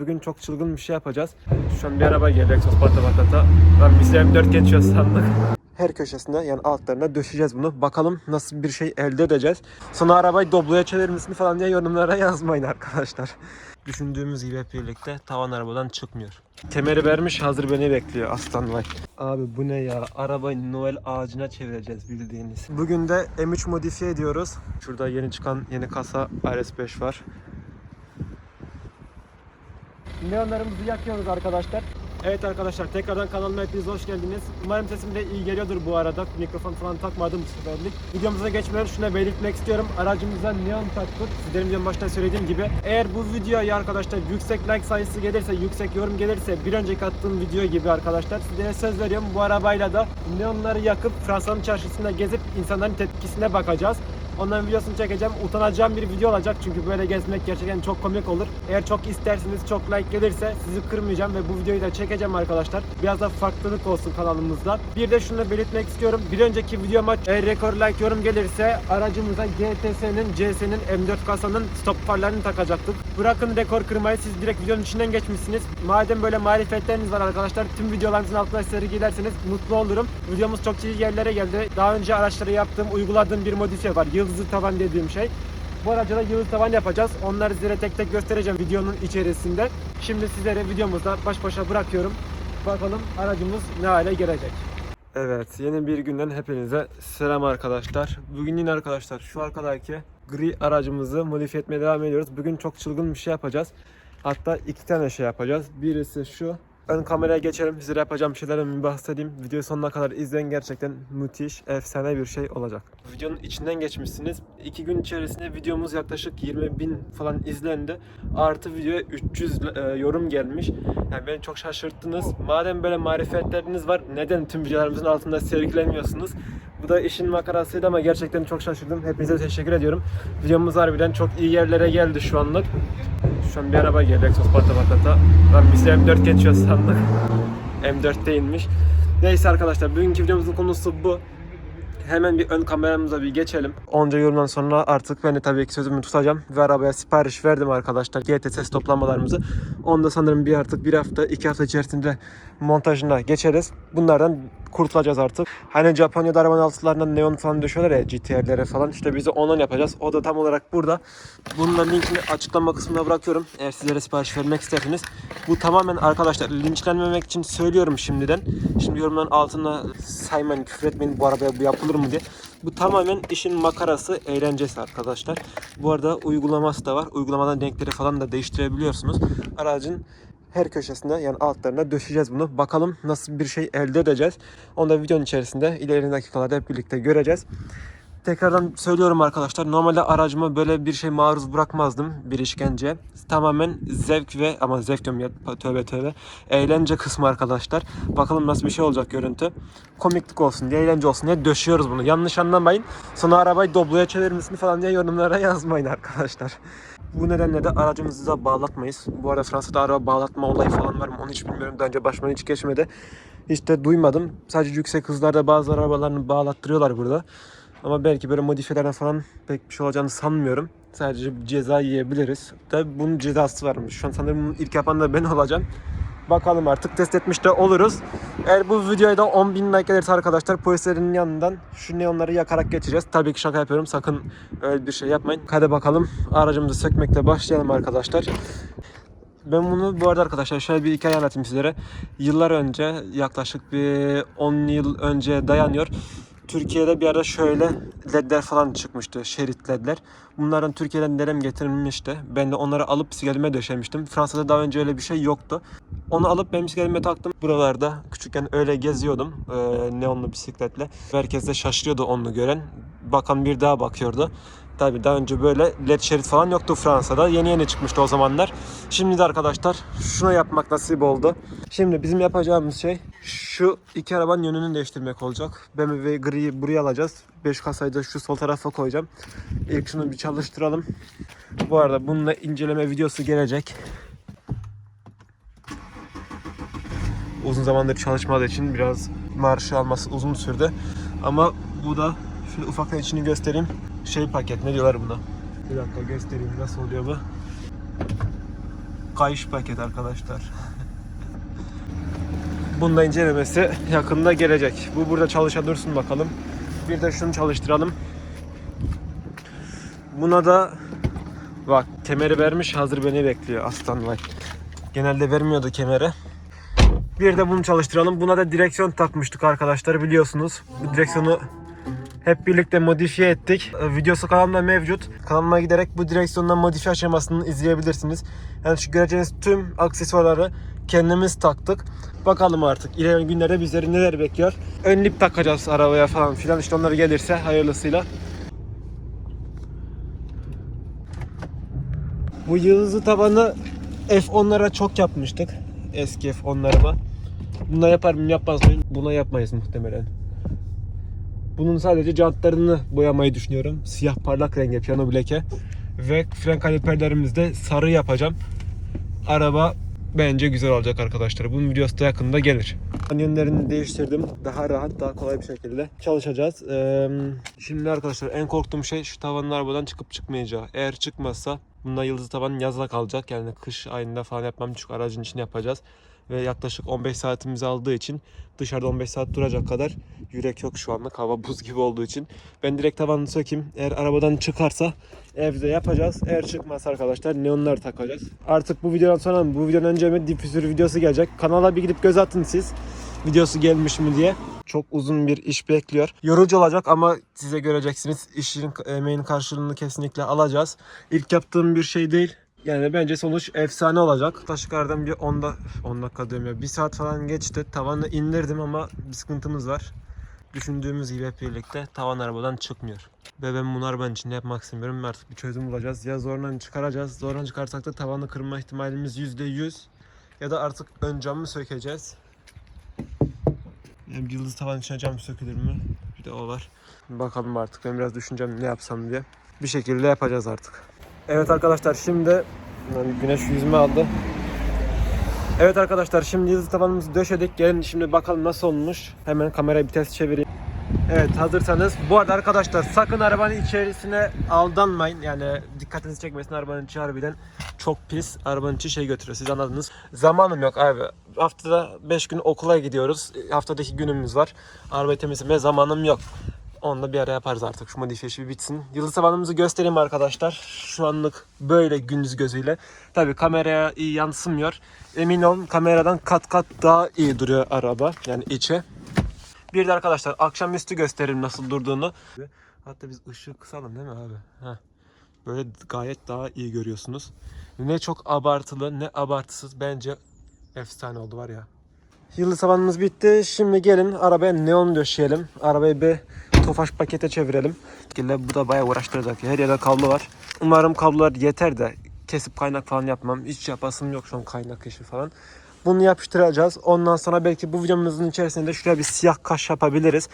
Bugün çok çılgın bir şey yapacağız. Şu an bir araba geldi egzoz patla patlata. Lan biz de M4 geçiyor sandık. Her köşesine yani altlarına döşeceğiz bunu. Bakalım nasıl bir şey elde edeceğiz. Sonra arabayı Doblo'ya çevirir misin falan diye yorumlara yazmayın arkadaşlar. Düşündüğümüz gibi hep birlikte tavan arabadan çıkmıyor. Kemeri vermiş hazır beni bekliyor aslan vay. Abi bu ne ya? Arabayı Noel ağacına çevireceğiz bildiğiniz. Bugün de M3 modifiye ediyoruz. Şurada yeni çıkan yeni kasa RS5 var. Neonlarımızı yakıyoruz arkadaşlar. Evet arkadaşlar tekrardan kanalıma hepiniz hoş geldiniz. Umarım sesim de iyi geliyordur bu arada. Mikrofon falan takmadım bu. Videomuza geçmeden şuna belirtmek istiyorum. Aracımıza neon taktık. Sizlerin videonun başta söylediğim gibi. Eğer bu videoya arkadaşlar yüksek like sayısı gelirse, yüksek yorum gelirse bir önceki attığım video gibi arkadaşlar sizlere söz veriyorum. Bu arabayla da neonları yakıp Fransa'nın çarşısında gezip insanların tepkisine bakacağız. Onların videosunu çekeceğim. Utanacağım bir video olacak çünkü böyle gezmek gerçekten çok komik olur. Eğer çok isterseniz, çok like gelirse sizi kırmayacağım ve bu videoyu da çekeceğim arkadaşlar. Biraz da farklılık olsun kanalımızda. Bir de şunu belirtmek istiyorum. Bir önceki videoma eğer rekor like yorum gelirse aracımıza GTS'nin, CS'nin, M4 kasanın stop farlarını takacaktık. Bırakın rekor kırmayı siz direkt videonun içinden geçmişsiniz. Madem böyle marifetleriniz var arkadaşlar tüm videolarınızın altına sergilerseniz mutlu olurum. Videomuz çok iyi yerlere geldi. Daha önce araçları yaptığım, uyguladığım bir modifiye var. Yıldızlı tavan dediğim şey. Bu araca da yıldız tavan yapacağız. Onları sizlere tek tek göstereceğim videonun içerisinde. Şimdi sizlere videomuzda baş başa bırakıyorum. Bakalım aracımız ne hale gelecek. Evet, yeni bir günden hepinize selam arkadaşlar. Bugün yine arkadaşlar şu arkadaki gri aracımızı modifiye etmeye devam ediyoruz. Bugün çok çılgın bir şey yapacağız. Hatta iki tane şey yapacağız. Birisi şu. Ön kameraya geçelim. Size yapacağım şeylerden bir bahsedeyim. Videoyu sonuna kadar izleyin. Gerçekten müthiş, efsane bir şey olacak. Videonun içinden geçmişsiniz. İki gün içerisinde videomuz yaklaşık 20 bin falan izlendi. Artı videoya 300 e, yorum gelmiş. Yani beni çok şaşırttınız. Madem böyle marifetleriniz var neden tüm videolarımızın altında sergilemiyorsunuz? Bu da işin makarasıydı ama gerçekten çok şaşırdım. Hepinize teşekkür ediyorum. Videomuz harbiden çok iyi yerlere geldi şu anlık. Şu an bir araba geldi egzoz patla patlata. Lan biz de M4 geçiyor sandık. M4 değilmiş. Neyse arkadaşlar bugünkü videomuzun konusu bu. Hemen bir ön kameramıza bir geçelim. Onca yorumdan sonra artık ben de tabii ki sözümü tutacağım. Ve arabaya sipariş verdim arkadaşlar. GTS toplamalarımızı. Onu da sanırım bir artık bir hafta, iki hafta içerisinde montajına geçeriz. Bunlardan kurtulacağız artık. Hani Japonya'da arabanın altlarına neon falan döşüyorlar ya GTR'lere falan. İşte biz de ondan yapacağız. O da tam olarak burada. Bunun da linkini açıklama kısmına bırakıyorum. Eğer sizlere sipariş vermek isterseniz. Bu tamamen arkadaşlar linçlenmemek için söylüyorum şimdiden. Şimdi yorumların altına saymayın, küfür bu arabaya bu yapılır mı diye. Bu tamamen işin makarası, eğlencesi arkadaşlar. Bu arada uygulaması da var. Uygulamadan renkleri falan da değiştirebiliyorsunuz. Aracın her köşesine yani altlarına döşeceğiz bunu. Bakalım nasıl bir şey elde edeceğiz. Onu da videonun içerisinde ilerleyen dakikalarda hep birlikte göreceğiz. Tekrardan söylüyorum arkadaşlar. Normalde aracıma böyle bir şey maruz bırakmazdım bir işkence. Tamamen zevk ve ama zevk diyorum ya tövbe tövbe. Eğlence kısmı arkadaşlar. Bakalım nasıl bir şey olacak görüntü. Komiklik olsun diye, eğlence olsun diye döşüyoruz bunu. Yanlış anlamayın. Sonra arabayı Doblo'ya çevirir misin falan diye yorumlara yazmayın arkadaşlar. Bu nedenle de aracımızı bağlatmayız. Bu arada Fransa'da araba bağlatma olayı falan var mı onu hiç bilmiyorum. Daha önce başıma hiç geçmedi. Hiç de duymadım. Sadece yüksek hızlarda bazı arabalarını bağlattırıyorlar burada. Ama belki böyle modifiyelerden falan pek bir şey olacağını sanmıyorum. Sadece ceza yiyebiliriz. Tabi bunun cezası varmış. Şu an sanırım ilk yapan da ben olacağım. Bakalım artık test etmiş de oluruz. Eğer bu videoya da 10.000 like gelirse arkadaşlar polislerin yanından şu neonları yakarak geçeceğiz. Tabii ki şaka yapıyorum. Sakın öyle bir şey yapmayın. Hadi bakalım aracımızı sökmekle başlayalım arkadaşlar. Ben bunu bu arada arkadaşlar şöyle bir hikaye anlatayım sizlere. Yıllar önce yaklaşık bir 10 yıl önce dayanıyor. Türkiye'de bir ara şöyle ledler falan çıkmıştı. Şerit ledler. Bunlardan Türkiye'den nerem getirilmişti. Ben de onları alıp bisikletime döşemiştim. Fransa'da daha önce öyle bir şey yoktu. Onu alıp ben bisikletime taktım. Buralarda küçükken öyle geziyordum. E, neonlu bisikletle. Herkes de şaşırıyordu onu gören. Bakan bir daha bakıyordu. Tabii daha önce böyle led şerit falan yoktu Fransa'da. Yeni yeni çıkmıştı o zamanlar. Şimdi de arkadaşlar şuna yapmak nasip oldu. Şimdi bizim yapacağımız şey şu iki arabanın yönünü değiştirmek olacak. BMW griyi buraya alacağız. 5 kasayı da şu sol tarafa koyacağım. İlk şunu bir çalıştıralım. Bu arada bununla inceleme videosu gelecek. Uzun zamandır çalışmadığı için biraz marşı alması uzun sürdü. Ama bu da şöyle ufaktan içini göstereyim. Şey paket ne diyorlar buna? Bir dakika göstereyim nasıl oluyor bu. kayış paket arkadaşlar. Bunun da incelemesi yakında gelecek. Bu burada çalışa dursun bakalım. Bir de şunu çalıştıralım. Buna da bak kemeri vermiş hazır beni bekliyor aslan vay. Genelde vermiyordu kemeri. Bir de bunu çalıştıralım. Buna da direksiyon takmıştık arkadaşlar biliyorsunuz. Bu direksiyonu hep birlikte modifiye ettik. Ee, Videosu kanalımda mevcut. Kanalıma giderek bu direksiyondan modifiye aşamasını izleyebilirsiniz. Yani şu göreceğiniz tüm aksesuarları kendimiz taktık. Bakalım artık ilerleyen günlerde bizleri neler bekliyor. Ön lip takacağız arabaya falan filan. İşte onları gelirse hayırlısıyla. Bu yıldızlı tabanı F10'lara çok yapmıştık. Eski F10'larıma. Buna yapar mı yapmaz mıyım? Buna yapmayız muhtemelen. Bunun sadece jantlarını boyamayı düşünüyorum. Siyah parlak renge piyano bileke. Ve fren kaliperlerimizi de sarı yapacağım. Araba bence güzel olacak arkadaşlar. Bunun videosu da yakında gelir. Yönlerini değiştirdim. Daha rahat, daha kolay bir şekilde çalışacağız. Ee, şimdi arkadaşlar en korktuğum şey şu tavanın arabadan çıkıp çıkmayacağı. Eğer çıkmazsa bunda yıldız tavan yazla kalacak. Yani kış ayında falan yapmam çünkü aracın içine yapacağız. Ve yaklaşık 15 saatimizi aldığı için dışarıda 15 saat duracak kadar yürek yok şu anlık. Hava buz gibi olduğu için. Ben direkt tavanını sökeyim. Eğer arabadan çıkarsa evde yapacağız. Eğer çıkmazsa arkadaşlar neonlar takacağız. Artık bu videodan sonra bu videodan önce mi difüzör videosu gelecek. Kanala bir gidip göz atın siz. Videosu gelmiş mi diye. Çok uzun bir iş bekliyor. Yorucu olacak ama size göreceksiniz. İşin emeğin karşılığını kesinlikle alacağız. İlk yaptığım bir şey değil. Yani bence sonuç efsane olacak. Taşıkardan bir 10 da 10 dakika diyorum ya. Bir saat falan geçti. Tavanı indirdim ama bir sıkıntımız var. Düşündüğümüz gibi hep birlikte tavan arabadan çıkmıyor. Ve ben bunu arabanın içinde yapmak istemiyorum. Artık bir çözüm bulacağız. Ya zorla çıkaracağız. Zorla çıkarsak da tavanı kırma ihtimalimiz %100. Ya da artık ön camı sökeceğiz. Bir yıldız tavan içine cam sökülür mü? Bir de o var. Bakalım artık ben biraz düşüneceğim ne yapsam diye. Bir şekilde yapacağız artık. Evet arkadaşlar şimdi yani güneş yüzüme aldı. Evet arkadaşlar şimdi yıldız tavanımızı döşedik. Gelin şimdi bakalım nasıl olmuş. Hemen kamerayı bir test çevireyim. Evet hazırsanız. Bu arada arkadaşlar sakın arabanın içerisine aldanmayın. Yani dikkatinizi çekmesin arabanın içi harbiden çok pis. Arabanın içi şey götürüyor siz anladınız. Zamanım yok abi. Haftada 5 gün okula gidiyoruz. Haftadaki günümüz var. Arabayı temizlemeye zamanım yok. Onu da bir ara yaparız artık. Şu modifiye bir bitsin. Yıldız tavanımızı göstereyim arkadaşlar. Şu anlık böyle gündüz gözüyle. Tabi kameraya iyi yansımıyor. Emin olun kameradan kat kat daha iyi duruyor araba. Yani içi. Bir de arkadaşlar akşamüstü gösterelim nasıl durduğunu. Hatta biz ışığı kısalım değil mi abi? Heh. Böyle gayet daha iyi görüyorsunuz. Ne çok abartılı ne abartısız bence efsane oldu var ya. Yıldız tavanımız bitti. Şimdi gelin arabaya neon döşeyelim. Arabayı bir tofaş pakete çevirelim. Gille bu da bayağı uğraştıracak. Her yerde kablo var. Umarım kablolar yeter de kesip kaynak falan yapmam. Hiç yapasım yok şu an kaynak işi falan. Bunu yapıştıracağız. Ondan sonra belki bu videomuzun içerisinde de şuraya bir siyah kaş yapabiliriz.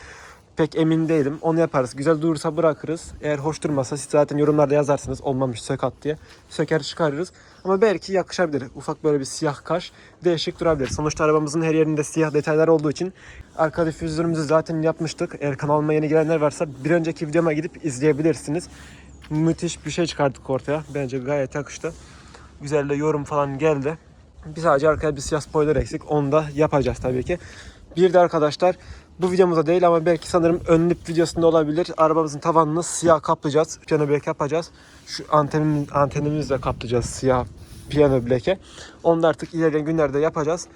Pek emin değilim. Onu yaparız. Güzel durursa bırakırız. Eğer hoş durmasa siz zaten yorumlarda yazarsınız olmamış sök at diye. Söker çıkarırız. Ama belki yakışabilir. Ufak böyle bir siyah kaş değişik durabilir. Sonuçta arabamızın her yerinde siyah detaylar olduğu için arka difüzörümüzü zaten yapmıştık. Eğer kanalıma yeni gelenler varsa bir önceki videoma gidip izleyebilirsiniz. Müthiş bir şey çıkardık ortaya. Bence gayet yakıştı. Güzel de yorum falan geldi. Bir sadece arkaya bir siyah spoiler eksik. Onu da yapacağız tabii ki. Bir de arkadaşlar bu videomuzda değil ama belki sanırım ön lip videosunda olabilir. Arabamızın tavanını siyah kaplayacağız. Piyano bilek yapacağız. Şu antenimiz, antenimizle kaplayacağız siyah piyano bileke. Onu da artık ilerleyen günlerde yapacağız.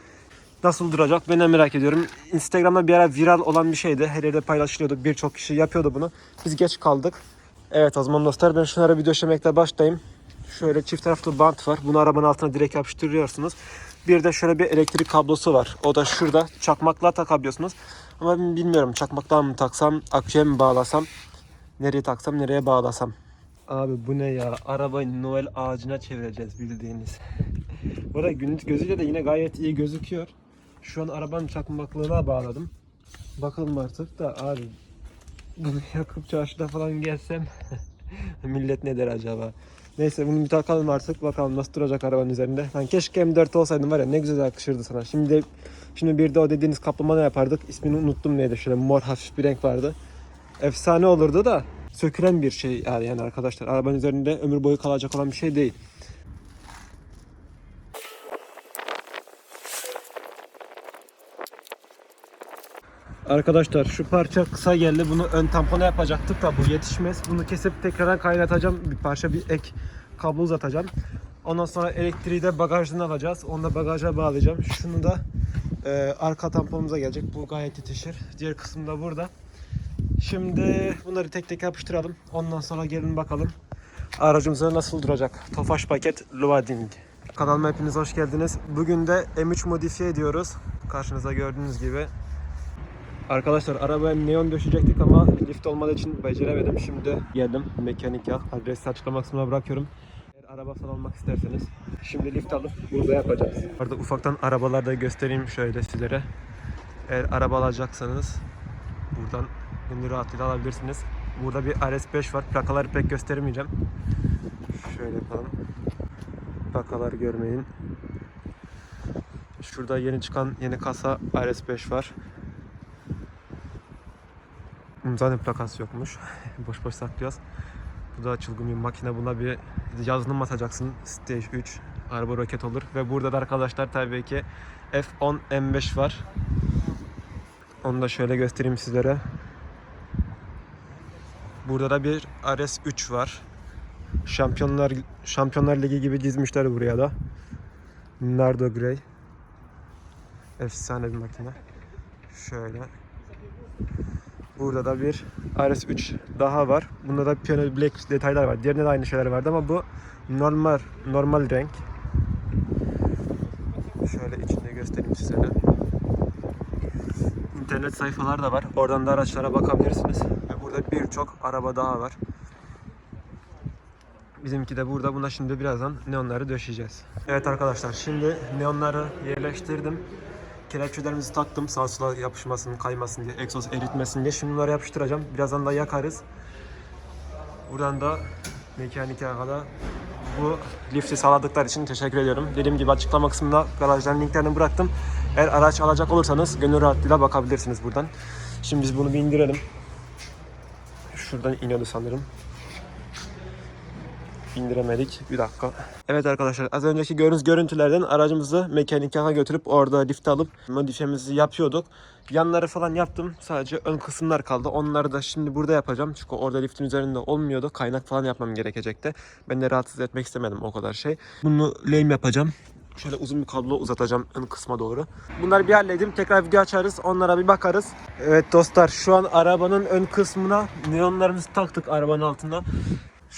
Nasıl duracak ben de merak ediyorum. Instagram'da bir ara viral olan bir şeydi. Her yerde paylaşılıyordu. Birçok kişi yapıyordu bunu. Biz geç kaldık. Evet o zaman dostlar ben şunlara bir döşemekle başlayayım. Şöyle çift taraflı bant var. Bunu arabanın altına direkt yapıştırıyorsunuz. Bir de şöyle bir elektrik kablosu var. O da şurada. Çakmakla takabiliyorsunuz. Ama bilmiyorum çakmaktan mı taksam, aküye mi bağlasam, nereye taksam, nereye bağlasam. Abi bu ne ya? Arabayı Noel ağacına çevireceğiz bildiğiniz. Bu arada gündüz gözüyle de yine gayet iyi gözüküyor. Şu an arabanın çakmaklığına bağladım. Bakalım artık da abi bunu yakıp çarşıda falan gelsem millet ne der acaba? Neyse bunu bir takalım artık bakalım nasıl duracak arabanın üzerinde. Ben keşke M4 olsaydım var ya ne güzel yakışırdı sana. Şimdi Şimdi bir de o dediğiniz kaplama ne yapardık? İsmini unuttum neydi şöyle mor hafif bir renk vardı. Efsane olurdu da sökülen bir şey yani arkadaşlar. Arabanın üzerinde ömür boyu kalacak olan bir şey değil. Arkadaşlar şu parça kısa geldi. Bunu ön tampona yapacaktık da bu yetişmez. Bunu kesip tekrardan kaynatacağım. Bir parça bir ek kablo uzatacağım. Ondan sonra elektriği de bagajdan alacağız. Onu da bagaja bağlayacağım. Şunu da e, arka tamponumuza gelecek. Bu gayet yetişir. Diğer kısım da burada. Şimdi bunları tek tek yapıştıralım. Ondan sonra gelin bakalım aracımıza nasıl duracak. Tofaş paket Loading. Kanalıma hepiniz hoş geldiniz. Bugün de M3 modifiye ediyoruz. Karşınızda gördüğünüz gibi. Arkadaşlar arabaya neon döşecektik ama lift olmadığı için beceremedim. Şimdi geldim mekanik ya. Adresi açıklama kısmına bırakıyorum. Araba almak isterseniz şimdi lift alıp burada yapacağız. Arada ufaktan arabaları da göstereyim şöyle sizlere. Eğer araba alacaksanız buradan gönül rahatlığıyla alabilirsiniz. Burada bir RS5 var. Plakaları pek göstermeyeceğim. Şöyle yapalım. Plakaları görmeyin. Şurada yeni çıkan yeni kasa RS5 var. Zaten plakası yokmuş. boş boş saklıyoruz. Bu da çılgın bir makine. Buna bir yazılım atacaksın. Stage 3. Araba roket olur. Ve burada da arkadaşlar tabii ki F10 M5 var. Onu da şöyle göstereyim sizlere. Burada da bir RS3 var. Şampiyonlar Şampiyonlar Ligi gibi dizmişler buraya da. Nardo Grey. Efsane bir makine. Şöyle. Burada da bir RS3 daha var. Bunda da piyano black detaylar var. Diğerinde de aynı şeyler vardı ama bu normal normal renk. Şöyle içinde göstereyim size. İnternet sayfalar da var. Oradan da araçlara bakabilirsiniz. Ve burada birçok araba daha var. Bizimki de burada. Buna şimdi birazdan neonları döşeyeceğiz. Evet arkadaşlar şimdi neonları yerleştirdim. Kelepçelerimizi taktım sağa sola yapışmasın, kaymasın diye, egzoz eritmesin diye. Şimdi bunları yapıştıracağım. Birazdan da yakarız. Buradan da mekanik kadar bu lifti sağladıkları için teşekkür ediyorum. Dediğim gibi açıklama kısmında garajların linklerini bıraktım. Eğer araç alacak olursanız gönül rahatlığıyla bakabilirsiniz buradan. Şimdi biz bunu bir indirelim. Şuradan iniyordu sanırım. İndiremedik. Bir dakika. Evet arkadaşlar az önceki gördüğünüz görüntülerden aracımızı mekanikaha götürüp orada lift alıp modifiyemizi yapıyorduk. Yanları falan yaptım. Sadece ön kısımlar kaldı. Onları da şimdi burada yapacağım. Çünkü orada liftin üzerinde olmuyordu. Kaynak falan yapmam gerekecekti. Ben de rahatsız etmek istemedim o kadar şey. Bunu lame yapacağım. Şöyle uzun bir kablo uzatacağım ön kısma doğru. Bunları bir halledeyim. Tekrar video açarız. Onlara bir bakarız. Evet dostlar şu an arabanın ön kısmına neonlarımızı taktık arabanın altına.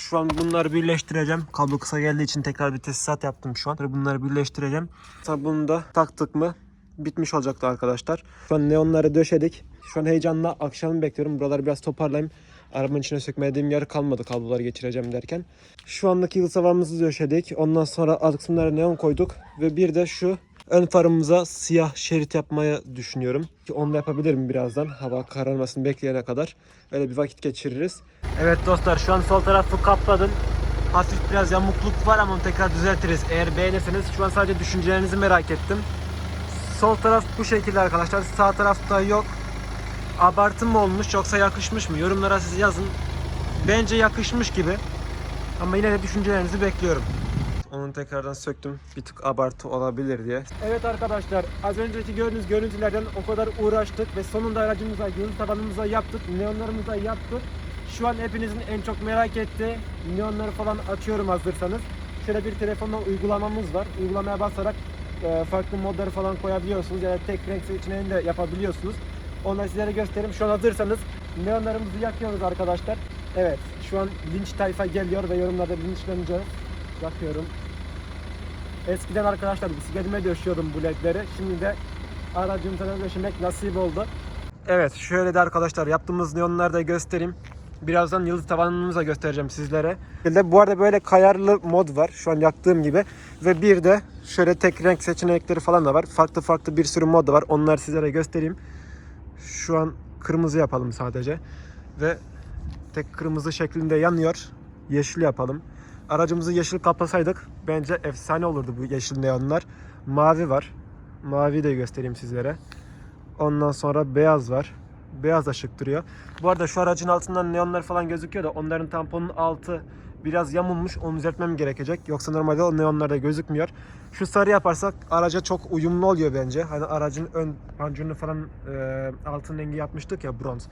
Şu an bunları birleştireceğim. Kablo kısa geldiği için tekrar bir tesisat yaptım şu an. Bunları birleştireceğim. Tabi bunu da taktık mı bitmiş olacaktı arkadaşlar. Şu an neonları döşedik. Şu an heyecanla akşamı bekliyorum. Buraları biraz toparlayayım. Arabanın içine sökmediğim yer kalmadı kabloları geçireceğim derken. Şu andaki yıldız havamızı döşedik. Ondan sonra alt kısımlara neon koyduk. Ve bir de şu ön farımıza siyah şerit yapmaya düşünüyorum. Ki onu da yapabilirim birazdan. Hava kararmasını bekleyene kadar. Öyle bir vakit geçiririz. Evet dostlar şu an sol tarafı kapladım. Hafif biraz yamukluk var ama onu tekrar düzeltiriz. Eğer beğenirseniz şu an sadece düşüncelerinizi merak ettim. Sol taraf bu şekilde arkadaşlar. Sağ tarafta yok. Abartı mı olmuş yoksa yakışmış mı? Yorumlara siz yazın. Bence yakışmış gibi. Ama yine de düşüncelerinizi bekliyorum. Onu tekrardan söktüm. Bir tık abartı olabilir diye. Evet arkadaşlar az önceki gördüğünüz görüntülerden o kadar uğraştık ve sonunda aracımıza, yıl tabanımıza yaptık, neonlarımıza yaptık. Şu an hepinizin en çok merak ettiği neonları falan açıyorum hazırsanız. Şöyle bir telefonla uygulamamız var. Uygulamaya basarak e, farklı modları falan koyabiliyorsunuz ya da tek renk seçeneğini de yapabiliyorsunuz. Onları sizlere göstereyim. Şu an hazırsanız neonlarımızı yakıyoruz arkadaşlar. Evet şu an linç tayfa geliyor ve yorumlarda linçleneceğiz. Yakıyorum. Eskiden arkadaşlar bisikletime döşüyordum bu ledleri. Şimdi de aracımıza döşemek nasip oldu. Evet şöyle de arkadaşlar yaptığımız neonları da göstereyim. Birazdan yıldız tavanımızı da göstereceğim sizlere. Bu arada böyle kayarlı mod var şu an yaktığım gibi. Ve bir de şöyle tek renk seçenekleri falan da var. Farklı farklı bir sürü mod da var. Onları sizlere göstereyim. Şu an kırmızı yapalım sadece. Ve tek kırmızı şeklinde yanıyor. Yeşil yapalım. Aracımızı yeşil kaplasaydık bence efsane olurdu bu yeşil neonlar. Mavi var. Mavi de göstereyim sizlere. Ondan sonra beyaz var. Beyaz da şık duruyor. Bu arada şu aracın altından neonlar falan gözüküyor da onların tamponun altı biraz yamulmuş. Onu düzeltmem gerekecek. Yoksa normalde o neonlarda gözükmüyor. Şu sarı yaparsak araca çok uyumlu oluyor bence. Hani aracın ön pancurunu falan e, altın rengi yapmıştık ya bronz.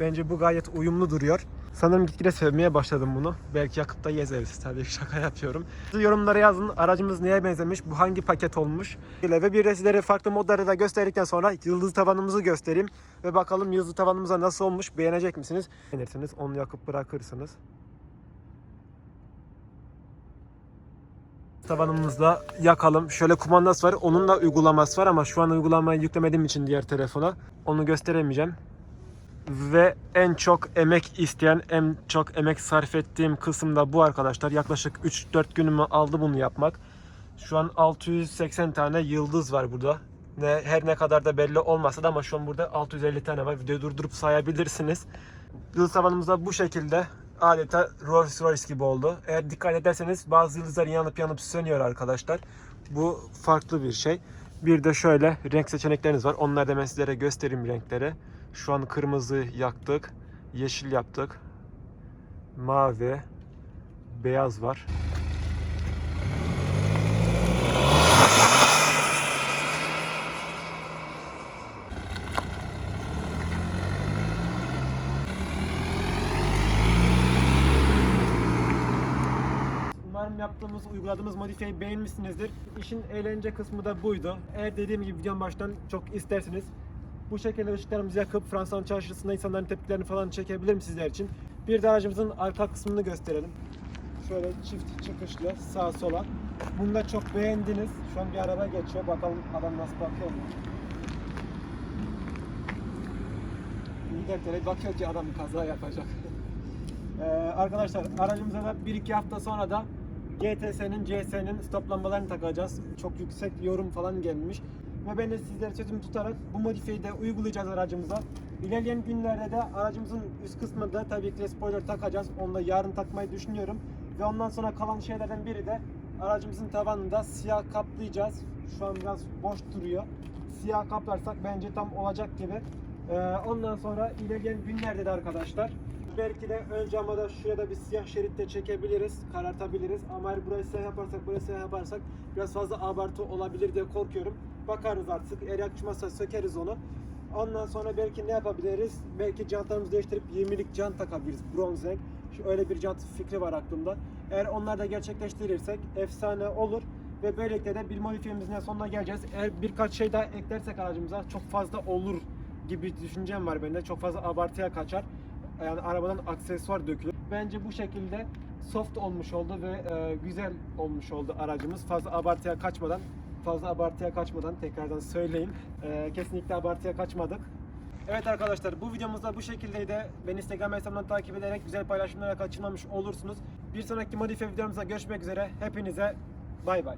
Bence bu gayet uyumlu duruyor. Sanırım gitgide sevmeye başladım bunu. Belki yakıtta gezeriz. Tabii şaka yapıyorum. Yorumlara yazın aracımız neye benzemiş, bu hangi paket olmuş. Ve bir de sizlere farklı modları da gösterdikten sonra yıldız tavanımızı göstereyim. Ve bakalım yıldız tavanımıza nasıl olmuş, beğenecek misiniz? Beğenirsiniz, onu yakıp bırakırsınız. tabanımızda yakalım. Şöyle kumandası var. Onun da uygulaması var ama şu an uygulamayı yüklemediğim için diğer telefona onu gösteremeyeceğim. Ve en çok emek isteyen, en çok emek sarf ettiğim kısım da bu arkadaşlar. Yaklaşık 3-4 günümü aldı bunu yapmak. Şu an 680 tane yıldız var burada. Ne, her ne kadar da belli olmasa da ama şu an burada 650 tane var. Videoyu durdurup sayabilirsiniz. Yıldız tabanımız da bu şekilde adeta Rolls Royce gibi oldu. Eğer dikkat ederseniz bazı yıldızlar yanıp yanıp sönüyor arkadaşlar. Bu farklı bir şey. Bir de şöyle renk seçenekleriniz var. Onları da ben sizlere göstereyim renkleri. Şu an kırmızı yaktık. Yeşil yaptık. Mavi. Beyaz var. Yaptığımız, uyguladığımız modifiyeyi beğenmişsinizdir. İşin eğlence kısmı da buydu. Eğer dediğim gibi videonun baştan çok isterseniz bu şekilde ışıklarımızı yakıp Fransa'nın çarşısında insanların tepkilerini falan çekebilirim sizler için. Bir de aracımızın arka kısmını gösterelim. Şöyle çift çıkışlı sağa sola. Bunu da çok beğendiniz. Şu an bir araba geçiyor. Bakalım adam nasıl bakıyor. Giderken bakıyor ki adam kaza yapacak. Ee, arkadaşlar aracımıza da 1-2 hafta sonra da GTS'nin, CS'nin stop lambalarını takacağız. Çok yüksek yorum falan gelmiş. Ve ben de sizlere sözümü tutarak bu modifiyeyi de uygulayacağız aracımıza. İlerleyen günlerde de aracımızın üst kısmında tabii ki spoiler takacağız. Onu da yarın takmayı düşünüyorum. Ve ondan sonra kalan şeylerden biri de aracımızın tavanında siyah kaplayacağız. Şu an biraz boş duruyor. Siyah kaplarsak bence tam olacak gibi. Ee, ondan sonra ilerleyen günlerde de arkadaşlar belki de ön cama da şuraya da bir siyah şerit de çekebiliriz, karartabiliriz. Ama eğer burayı siyah yaparsak, burayı siyah yaparsak biraz fazla abartı olabilir diye korkuyorum. Bakarız artık. Eğer yakışmazsa sökeriz onu. Ondan sonra belki ne yapabiliriz? Belki jantlarımızı değiştirip 20'lik jant takabiliriz. Bronz renk. Öyle bir jant fikri var aklımda. Eğer onları da gerçekleştirirsek efsane olur. Ve böylelikle de bir modifiyemizin sonuna geleceğiz. Eğer birkaç şey daha eklersek aracımıza çok fazla olur gibi düşüncem var bende. Çok fazla abartıya kaçar. Yani arabadan aksesuar dökülür. Bence bu şekilde soft olmuş oldu ve e, güzel olmuş oldu aracımız. Fazla abartıya kaçmadan, fazla abartıya kaçmadan tekrardan söyleyeyim. E, kesinlikle abartıya kaçmadık. Evet arkadaşlar bu videomuzda bu şekildeydi. Beni Instagram hesabından takip ederek güzel paylaşımlara kaçırmamış olursunuz. Bir sonraki modifiye videomuzda görüşmek üzere. Hepinize bay bay.